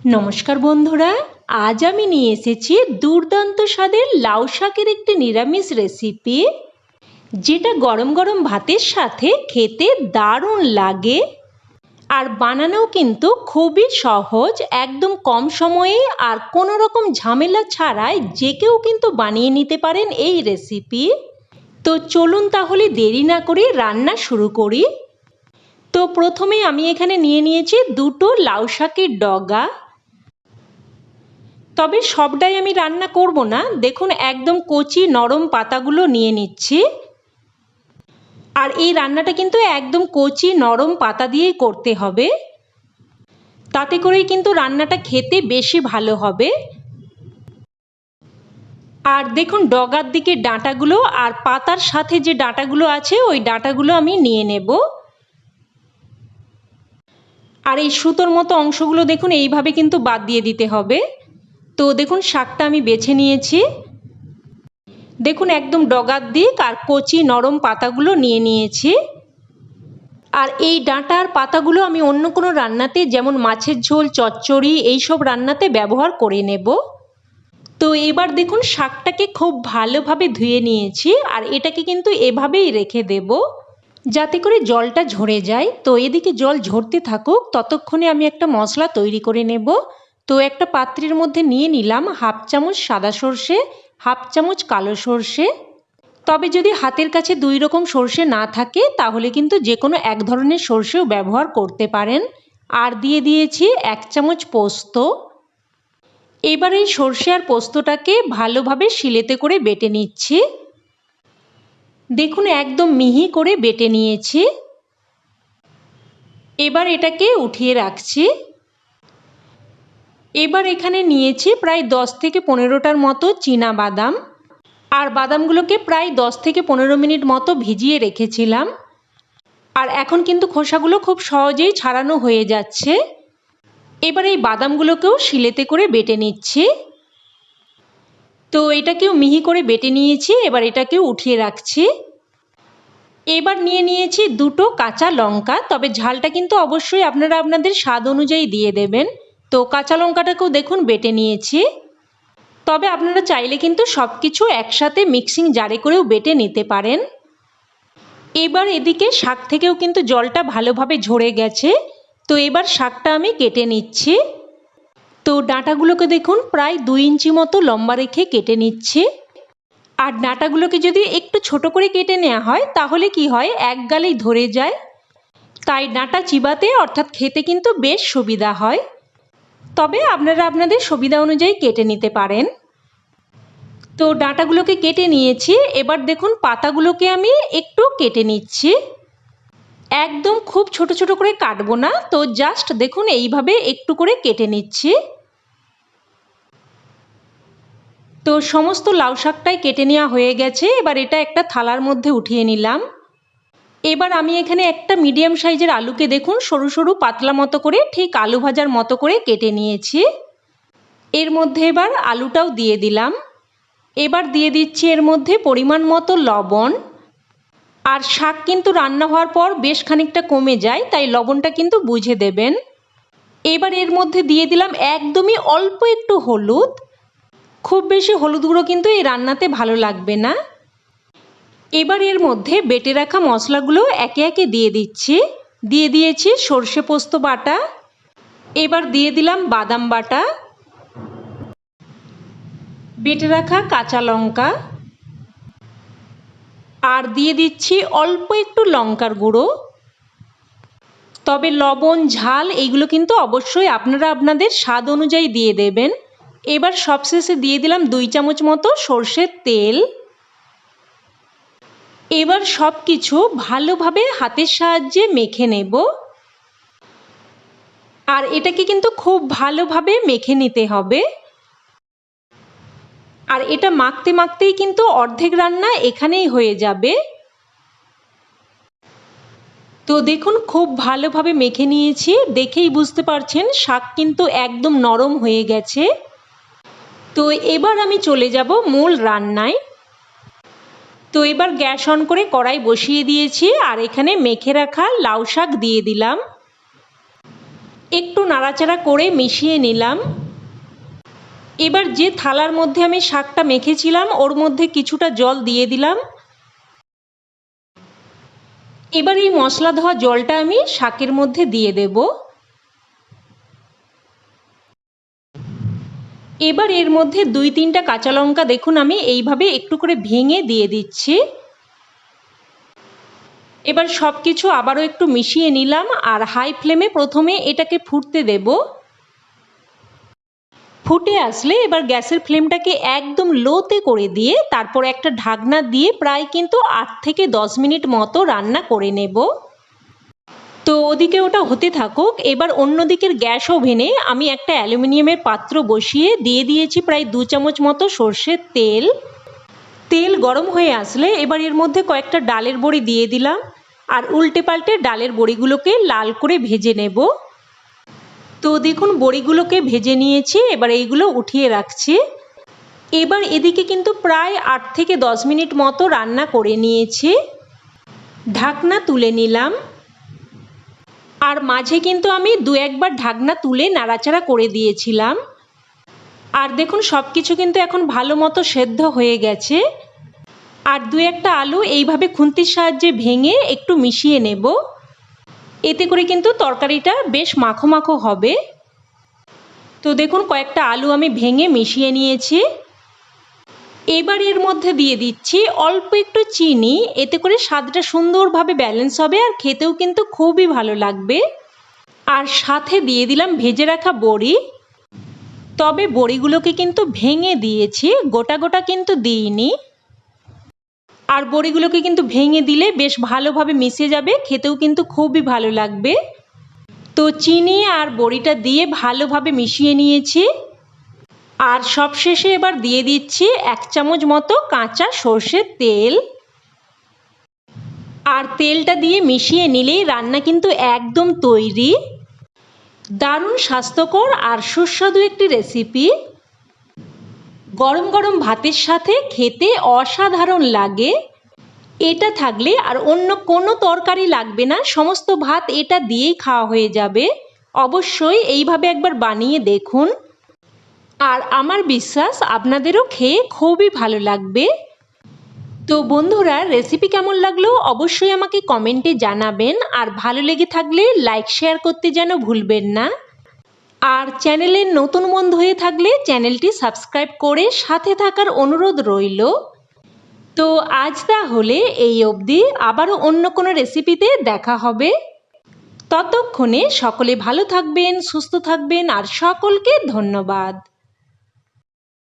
নমস্কার বন্ধুরা, আজ আমি নিয়ে এসেছি দুর্দান্ত স্বাদের লাউ শাকের একটি নিরামিষ রেসিপি যেটা গরম গরম ভাতের সাথে খেতে দারুণ লাগে। আর বানানোও কিন্তু খুবই সহজ, একদম কম সময়ে আর কোনো রকম ঝামেলা ছাড়াই যে কেউ কিন্তু বানিয়ে নিতে পারেন এই রেসিপি তো চলুন তাহলে দেরি না করে রান্না শুরু করি। তো প্রথমে আমি এখানে নিয়ে নিয়েছি দুটো লাউ শাকের ডগা। তবে সবটাই আমি রান্না করব না। দেখুন, একদম কচি, নরম পাতাগুলো নিয়ে নিচ্ছি। আর এই রান্নাটা কিন্তু একদম কচি, নরম পাতা দিয়েই করতে হবে। তাতে করেই কিন্তু রান্নাটা খেতে বেশি ভালো হবে। আর দেখুন, ডগার দিকে ডাঁটাগুলো আর পাতার সাথে যে ডাঁটাগুলো আছে, ওই ডাঁটাগুলো আমি নিয়ে নেব। আর এই সুতোর মতো অংশগুলো দেখুন, এইভাবে কিন্তু বাদ দিয়ে দিতে হবে। তো দেখুন, শাকটা আমি বেছে নিয়েছি। দেখুন, একদম ডগার দিক আর কচি নরম পাতাগুলো নিয়ে নিয়েছি। আর এই ডাঁটার পাতাগুলো আমি অন্য কোনো রান্নাতে, যেমন মাছের ঝোল, চচ্চড়ি, এইসব রান্নাতে ব্যবহার করে নেব। তো এবার দেখুন, শাকটাকে খুব ভালোভাবে ধুয়ে নিয়েছি আর এটাকে কিন্তু এভাবেই রেখে দেব, যাতে করে জলটা ঝরে যায়। তো এদিকে জল ঝরতে থাকুক, ততক্ষণে আমি একটা মশলা তৈরি করে নেব। তো একটা পাত্রের মধ্যে নিয়ে নিলাম হাফ চামচ সাদা সর্ষে, হাফ চামচ কালো সর্ষে। তবে যদি হাতের কাছে দুই রকম সর্ষে না থাকে, তাহলে কিন্তু যে কোনো এক ধরনের সর্ষেও ব্যবহার করতে পারেন। আর দিয়ে দিয়েছি এক চামচ পোস্ত। এবার এই সর্ষে আর পোস্তটাকে ভালোভাবে শিলেতে করে বেটে নিচ্ছি। দেখুন, একদম মিহি করে বেটে নিয়েছি। এবার এটাকে উঠিয়ে রাখছি। এবার এখানে নিয়েছি প্রায় দশ থেকে পনেরোটার মতো চীনা বাদাম। আর বাদামগুলোকে প্রায় দশ থেকে পনেরো মিনিট মতো ভিজিয়ে রেখেছিলাম। আর এখন কিন্তু খোসাগুলো খুব সহজেই ছাড়ানো হয়ে যাচ্ছে। এবার এই বাদামগুলোকেও শিলেতে করে বেটে নিচ্ছি। তো এটাকেও মিহি করে বেটে নিয়েছি, এবার এটাকেও উঠিয়ে রাখছি। এবার নিয়ে নিয়েছি দুটো কাঁচা লঙ্কা, তবে ঝালটা কিন্তু অবশ্যই আপনারা আপনাদের স্বাদ অনুযায়ী দিয়ে দেবেন। তো কাঁচা লঙ্কাটাকেও দেখুন বেটে নিয়েছি। তবে আপনারা চাইলে কিন্তু সব কিছু একসাথে মিক্সিং জারে করেও বেটে নিতে পারেন। এবার এদিকে শাক থেকেও কিন্তু জলটা ভালোভাবে ঝরে গেছে। তো এবার শাকটা আমি কেটে নিচ্ছি। তো ডাঁটাগুলোকে দেখুন প্রায় দুই ইঞ্চি মতো লম্বা রেখে কেটে নিচ্ছি। আর ডাঁটাগুলোকে যদি একটু ছোট করে কেটে নেওয়া হয়, তাহলে কি হয়, এক গালেই ধরে যায়। তাই ডাঁটা চিবাতে অর্থাৎ খেতে কিন্তু বেশ সুবিধা হয়। তবে আপনারা আপনাদের সুবিধা অনুযায়ী কেটে নিতে পারেন। তো ডাঁটাগুলোকে কেটে নিয়েছি। এবার দেখুন, পাতাগুলোকে আমি একটু কেটে নিচ্ছি। একদম খুব ছোট ছোট করে কাটবো না। তো জাস্ট দেখুন, এইভাবে একটু করে কেটে নিচ্ছি। তো সমস্ত লাউ শাকটাই কেটে নেওয়া হয়ে গেছে। এবার এটা একটা থালার মধ্যে উঠিয়ে নিলাম। এবার আমি এখানে একটা মিডিয়াম সাইজের আলুকে দেখুন, সরু সরু পাতলা মতো করে ঠিক আলু ভাজার মতো করে কেটে নিয়েছি। এর মধ্যে এবার আলুটাও দিয়ে দিলাম। এবার দিয়ে দিচ্ছি এর মধ্যে পরিমাণ মতো লবণ। আর শাক কিন্তু রান্না হওয়ার পর বেশ খানিকটা কমে যায়, তাই লবণটা কিন্তু বুঝে দেবেন। এবার এর মধ্যে দিয়ে দিলাম একদমই অল্প একটু হলুদ। খুব বেশি হলুদ গুঁড়ো কিন্তু এই রান্নাতে ভালো লাগবে না। এবার এর মধ্যে বেটে রাখা মশলাগুলো একে একে দিয়ে দিচ্ছি। দিয়ে দিয়েছি সর্ষে পোস্ত বাটা। এবার দিয়ে দিলাম বাদাম বাটা। বেটে রাখা কাঁচা লঙ্কা। আর দিয়ে দিচ্ছি অল্প একটু লঙ্কার গুঁড়ো। তবে লবণ, ঝাল এইগুলো কিন্তু অবশ্যই আপনারা আপনাদের স্বাদ অনুযায়ী দিয়ে দেবেন। এবার সবশেষে দিয়ে দিলাম দুই চামচ মতো সর্ষের তেল। এবার সব কিছু ভালোভাবে হাতের সাহায্যে মেখে নেব। আর এটাকে কিন্তু খুব ভালোভাবে মেখে নিতে হবে। আর এটা মাখতে মাখতেই কিন্তু অর্ধেক রান্না এখানেই হয়ে যাবে। তো দেখুন, খুব ভালোভাবে মেখে নিয়েছি। দেখেই বুঝতে পারছেন, শাক কিন্তু একদম নরম হয়ে গেছে। তো এবার আমি চলে যাব মূল রান্নায়। তো এবার গ্যাস অন করে কড়াই বসিয়ে দিয়েছি, আর এখানে মেখে রাখা লাউ শাক দিয়ে দিলাম। একটু নাড়াচাড়া করে মিশিয়ে নিলাম। এবার যে থালার মধ্যে আমি শাকটা মেখেছিলাম, ওর মধ্যে কিছুটা জল দিয়ে দিলাম। এবার এই মশলা ধোয়া জলটা আমি শাকের মধ্যে দিয়ে দেব। এবার এর মধ্যে দুই তিনটা কাঁচা লঙ্কা দেখুন আমি, এইভাবে একটু করে ভেঙে দিয়ে দিচ্ছি। এবার সব কিছু আবারও একটু মিশিয়ে নিলাম আর হাই ফ্লেমে প্রথমে এটাকে ফুটতে দেব। ফুটে আসলে এবার গ্যাসের ফ্লেমটাকে একদম লোতে করে দিয়ে তারপর একটা ঢাকনা দিয়ে প্রায় কিন্তু আট থেকে দশ মিনিট মতো রান্না করে নেব। তো ওদিকে ওটা হতে থাকুক, এবার অন্য দিকের গ্যাস ওভেনে আমি একটা অ্যালুমিনিয়ামের পাত্র বসিয়ে দিয়ে দিয়েছি প্রায় দু চামচ মতো সর্ষের তেল। তেল গরম হয়ে আসলে এবার এর মধ্যে কয়েকটা ডালের বড়ি দিয়ে দিলাম আর উল্টে পাল্টে ডালের বড়িগুলোকে লাল করে ভেজে নেব। তো দেখুন বড়িগুলোকে ভেজে নিয়েছি, এবার এইগুলো উঠিয়ে রাখছি। এবার এদিকে কিন্তু প্রায় আট থেকে দশ মিনিট মতো রান্না করে নিয়েছি। ঢাকনা তুলে নিলাম। আর মাঝে কিন্তু আমি দু একবার ঢাকনা তুলে নাড়াচাড়া করে দিয়েছিলাম। আর দেখুন সব কিছু কিন্তু এখন ভালো মতো সেদ্ধ হয়ে গেছে। আর দু একটা আলু এইভাবে খুন্তির সাহায্যে ভেঙে একটু মিশিয়ে নেব। এতে করে কিন্তু তরকারিটা বেশ মাখো মাখো হবে। তো দেখুন, কয়েকটা আলু আমি ভেঙে মিশিয়ে নিয়েছি। এবার এর মধ্যে দিয়ে দিচ্ছি অল্প একটু চিনি, এতে করে স্বাদটা সুন্দরভাবে ব্যালেন্স হবে আর খেতেও কিন্তু খুবই ভালো লাগবে। আর সাথে দিয়ে দিলাম ভেজে রাখা বড়ি। তবে বড়িগুলোকে কিন্তু ভেঙে দিয়েছি, গোটা গোটা কিন্তু দিইনি। আর বড়িগুলোকে কিন্তু ভেঙে দিলে বেশ ভালোভাবে মিশে যাবে, খেতেও কিন্তু খুবই ভালো লাগবে। তো চিনি আর বড়িটা দিয়ে ভালোভাবে মিশিয়ে নিয়েছি। আর সবশেষে এবার দিয়ে দিচ্ছি এক চামচ মতো কাঁচা সর্ষের তেল। আর তেলটা দিয়ে মিশিয়ে নিলেই রান্না কিন্তু একদম তৈরি। দারুণ স্বাস্থ্যকর আর সুস্বাদু একটি রেসিপি গরম গরম ভাতের সাথে খেতে অসাধারণ লাগে। এটা থাকলে আর অন্য কোনো তরকারি লাগবে না, সমস্ত ভাত এটা দিয়েই খাওয়া হয়ে যাবে। অবশ্যই এইভাবে একবার বানিয়ে দেখুন। আর আমার বিশ্বাস আপনাদেরও খেয়ে খুবই ভালো লাগবে। তো বন্ধুরা রেসিপি কেমন লাগল অবশ্যই আমাকে কমেন্টে জানাবেন। আর ভালো লেগে থাকলে লাইক শেয়ার করতে যেন ভুলবেন না। আর চ্যানেলের নতুন বন্ধু হয়ে থাকলে চ্যানেলটি সাবস্ক্রাইব করে সাথে থাকার অনুরোধ রইল। তো আজ তাহলে এই অবধি। আবারও অন্য কোনো রেসিপিতে দেখা হবে। ততক্ষণে সকলে ভালো থাকবেন, সুস্থ থাকবেন, আর সকলকে ধন্যবাদ।